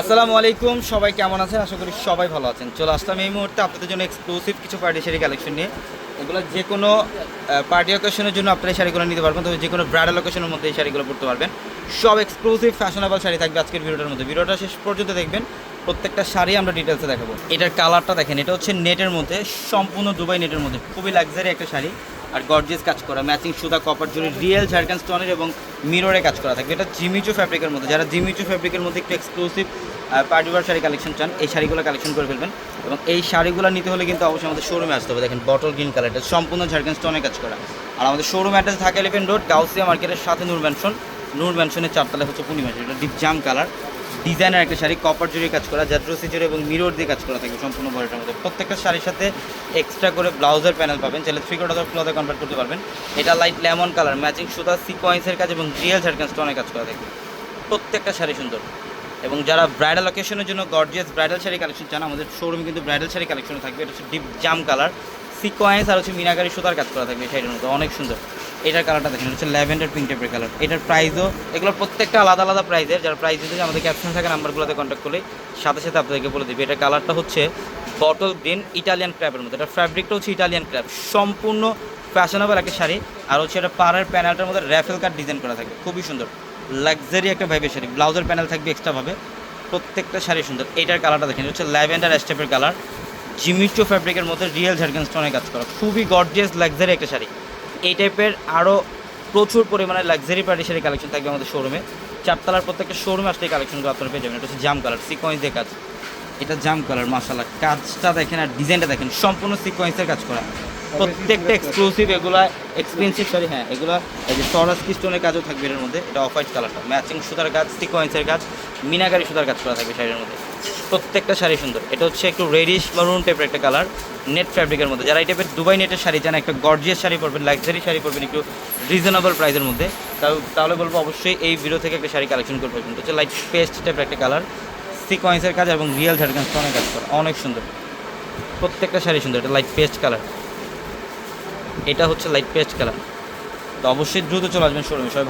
আসসালামু আলাইকুম, সবাই কেমন আছেন? আশা করি সবাই ভালো আছেন। চলে আসলাম এই মুহূর্তে আপনাদের জন্য এক্সক্লুসিভ কিছু পার্টি শাড়ি কালেকশন নিয়ে। এগুলো যে কোনো পার্টি অকেশনের জন্য আপনারা এই শাড়িগুলো নিতে পারবেন, তবে যে কোনো ব্রাইডাল অকেশনের মধ্যে এই শাড়িগুলো পড়তে পারবেন। সব এক্সক্লুসিভ ফ্যাশনেবল শাড়ি থাকবে আজকের ভিডিওটার মধ্যে। ভিডিওটা শেষ পর্যন্ত দেখবেন, প্রত্যেকটা শাড়ি আমরা ডিটেলসে দেখাবো। এটার কালারটা দেখেন, এটা হচ্ছে নেটের মধ্যে, সম্পূর্ণ দুবাই নেটের মধ্যে। খুবই লাক্সারি একটা শাড়ি। আর গর্জেস কাজ করা ম্যাচিং সুতা কপার জুড়ে রিয়েল ঝাড়খান স্টোনের এবং মিররে কাজ করা থাকবে এটা জিমিচু ফ্যাব্রিকের মধ্যে, যারা জিমিচু ফ্যাব্রিকের মধ্যে একটু এক্সক্লুসিভ পার্টিওয়ার শাড়ি কালেকশন চান, এই শাড়িগুলো কালেকশন করে ফেলবেন। এবং এই শাড়িগুলো নিতে হলে কিন্তু অবশ্যই আমাদের শোরুমে আসতে হবে। দেখেন বটল গ্রিন কালারটা সম্পূর্ণ ঝাড়খান স্টোনে কাজ করা। আর আমাদের শোরুম অ্যাড্রেস থাকে এলিফেন্ট রোড গাউসিয়া মার্কেটের সাথে নূর ম্যানশন নূর ম্যানশনের চারতলা হচ্ছে পূর্ণিমা এটা ডিপ জাম কালার ডিজাইনের একটা শাড়ি কপার জুড়ে কাজ করা জাদ্রসি জুড়ে এবং মিরর দিয়ে কাজ করা থাকবে সম্পূর্ণ বডিটার মধ্যে। প্রত্যেকটা শাড়ির সাথে এক্সট্রা করে ব্লাউজের প্যানেল পাবেন। চাইলে থ্রি কোয়ার্টার ক্লথে কনভার্ট করতে পারবেন। এটা লাইট লেমন কালার ম্যাচিং সুতা সিকোয়েন্সের কাজ এবং রিয়েল ঝাড়খান স্টোনের কাজ করা থাকবে প্রত্যেকটা শাড়ি সুন্দর। এবং যারা ব্রাইডাল অকেশনের জন্য গর্জিয়াস ব্রাইডাল শাড়ি কালেকশন চান, আমাদের শোরুমে কিন্তু ব্রাইডাল শাড়ি কালেকশন থাকবে। এটা হচ্ছে ডিপ জাম কালার সিকোয়েন্স আর হচ্ছে মিনাকারি সুতার কাজ করা থাকবে শাড়ির মধ্যে। অনেক সুন্দর। এটার কালারটা দেখেন হচ্ছে ল্যাভেন্ডার পিঙ্ক টাইপের কালার এটার প্রাইসও এগুলোর প্রত্যেকটা আলাদা আলাদা প্রাইসের যারা প্রাইস দিতে আমাদের ক্যাপশন থাকা নাম্বারগুলোতে কন্ট্যাক্ট করলে সাথে সাথে আপনাদেরকে বলে দিবে। এটার কালারটা হচ্ছে বটল গ্রিন ইটালিয়ান ক্র্যাপের মধ্যে এটা ফ্যাব্রিকটা হচ্ছে ইটালিয়ান ক্র্যাপ সম্পূর্ণ ফ্যাশনেবল একটা শাড়ি। আর হচ্ছে এটা পাড়ের প্যানেলটার মধ্যে র্যাফেল কাট ডিজাইন করা থাকে। খুবই সুন্দর। লাক্সারি একটা ভাইবের শাড়ি। ব্লাউজের প্যানেল থাকবে এক্সট্রাভাবে প্রত্যেকটা শাড়ি সুন্দর। এইটার কালারটা দেখেন হচ্ছে ল্যাভেন্ডার স্টেপের কালার জিমিচো ফ্যাব্রিকের মধ্যে রিয়েল ঝাড়খান স্টোনের কাজ করা। খুবই গর্জিয়াস লাক্সারি একটা শাড়ি। এই টাইপের আরও প্রচুর পরিমাণে লাক্সারি পার্টি কালেকশন থাকবে আমাদের শোরুমে চারতলার প্রত্যেকটা শোরুমে আসলে এই কালেকশনগুলো আপনারা পেয়ে যাবেন। এটা হচ্ছে জাম কালার সিকোয়েন্স দিয়ে কাজ। এটা জাম কালার মাসাল্লাহ কাজটা দেখেন আর ডিজাইনটা দেখেন, সম্পূর্ণ সিকোয়েন্সের কাজ করা। প্রত্যেকটা এক্সক্লুসিভ এগুলা এক্সপেন্সিভ শাড়ি হ্যাঁ এগুলা এই যে সরাস স্টোনের কাজও থাকবে এর মধ্যে। এটা অফ হোয়াইট কালারটা ম্যাচিং সুতার কাজ সিকোয়েন্সের কাজ, মিনাকারি সুতার কাজ করা থাকবে শাড়ির মধ্যে। প্রত্যেকটা শাড়ি সুন্দর। এটা হচ্ছে একটু রেডিশ মারুন টাইপের একটা কালার নেট ফ্যাব্রিকের মধ্যে। যারা এই টাইপের দুবাই নেটের শাড়ি চান, একটা গর্জিয়াস শাড়ি পরবেন লাক্সারি শাড়ি পরবেন, একটু রিজনেবল প্রাইসের মধ্যে তাহলে বলব অবশ্যই এই ভিডিও থেকে একটা শাড়ি কালেকশন করে ফেলবেন হচ্ছে লাইট পেস্ট টাইপের একটা কালার সিকোয়েন্সের কাজ এবং রিয়েল ঝাড়খান স্টোনের কাজ করা। অনেক সুন্দর। প্রত্যেকটা শাড়ি সুন্দর, এটা লাইট পেস্ট কালার এটা হচ্ছে লাইট পেস্ট কালার তো অবশ্যই দ্রুত চলে আসবেন শোরুমে সবাই